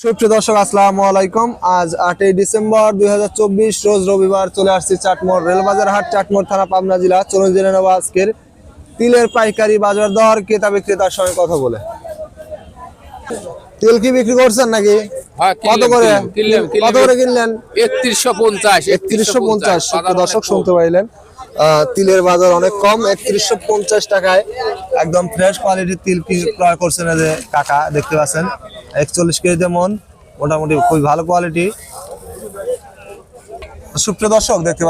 সুপ্রিয় দর্শক আসসালামু আলাইকুম। আজ আটই ডিসেম্বর দুই হাজার চব্বিশ রোজ রবিবার চলে আসছি চাটমোড় রেলবাজার হাট চাটমোড় থানা পাবনা জেলা। চলুন জেনে নেব আজকের তিলের পাইকারি বাজার দর ক্রেতা বিক্রেতার সঙ্গে কথা বলে। তেল কি বিক্রি করছেন নাকি? হ্যাঁ, কত করে? কত করে কিনলেন? একত্রিশশো পঞ্চাশ একত্রিশশো পঞ্চাশ দর্শক শুনতে পাইলেন। আহ, তিলের বাজার অনেক কম একত্রিশশো পঞ্চাশ টাকায়। একদম ফ্রেশ কোয়ালিটির তিল ক্রয় করছেন যে কাকা দেখতে পাচ্ছেন। একচল্লিশ কেজিতে মন মোটামুটি খুবই ভালো কোয়ালিটি সুপ্রিয় দর্শক দেখতে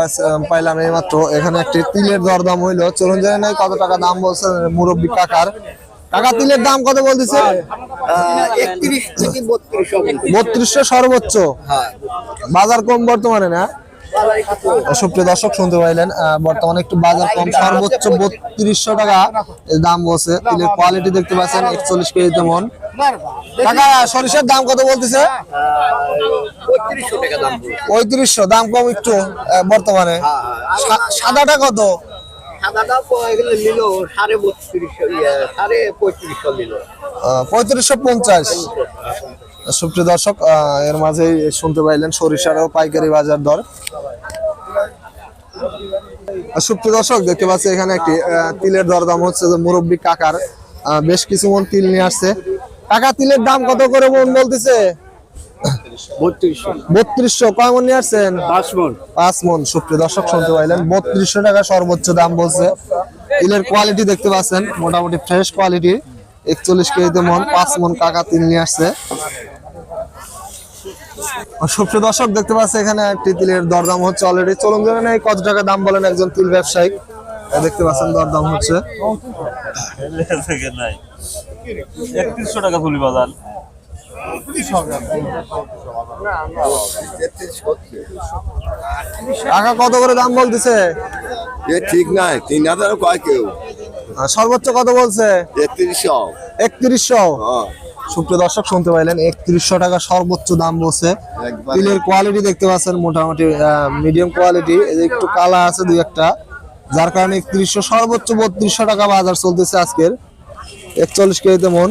পাইলাম এই মাত্র এখানে একটি তিলের দরদাম হইল। চলুন জানি নাই কত টাকা দাম বলছে মুরব্বী কাকার। কাকা তিলের দাম কত বলতেছে? বত্রিশশো সর্বোচ্চ। বাজার কম বর্তমানে না? সুপ্রিয় দর্শক শুনতে পাইলেন বর্তমানে একটু বাজার কম। সর্বোচ্চ বত্রিশশো টাকা দাম বসে তিলের কোয়ালিটি দেখতে পাচ্ছেন একচল্লিশ কেজিতে মন। সরিষার দাম কত বলতেছে? পঁয়ত্রিশশো, দাম কম একটু বর্তমানে। সাদাটা কত? পঁয়ত্রিশশো পঞ্চাশ। দর্শক এর মাঝে শুনতে পাইলেন সরিষারও পাইকারি বাজার দর। সুপ্রিয় দর্শক, দেখতে পাচ্ছি এখানে একটি তিলের দরদাম হচ্ছে যে মুরব্বী কাকার। বেশ কিছু মন তিল নিয়ে আসছে। কাকা তিলের দাম কত করে মন বলতেছে? বত্রিশশো। কয় মন নিয়ে আসছেন? পাঁচ মন। মন। সুপ্রিয় দর্শক শুনতে পাইলেন। বত্রিশশো টাকা সর্বোচ্চ দাম বলছে। তিলের কোয়ালিটি দেখতে পাচ্ছেন। মোটামুটি ফ্রেশ কোয়ালিটি একচল্লিশ কেজিতে মন পাঁচ মন কাকা তিল নিয়ে আসছে। আর সুপ্রিয় দর্শক দেখতে পাচ্ছে এখানে একটি তিলের দরদাম হচ্ছে অলরেডি চলুন জানেন এই কত টাকা দাম বলেন একজন তিল ব্যবসায়ী। দেখতে পাচ্ছেন দরদাম হচ্ছে। একত্রিশশো টাকা বাজার। টাকা কত করে দাম বলতেছে? এ ঠিক নাই তিন হাজার কয় কেউ? সর্বোচ্চ কত বলছে? তেত্রিশশো একত্রিশশো? হ্যাঁ। সুপ্রিয় দর্শক শুনতে পাইলেন একত্রিশশো টাকা সর্বোচ্চ দাম বলছে। তিলের কোয়ালিটি দেখতে পাচ্ছেন মোটামুটি মিডিয়াম কোয়ালিটি একটু কালা আছে দুই একটা। যার কারণে একত্রিশশো সর্বোচ্চ বত্রিশশো টাকা বাজার চলতেছে আজকের। একচল্লিশ কেজিতে মন।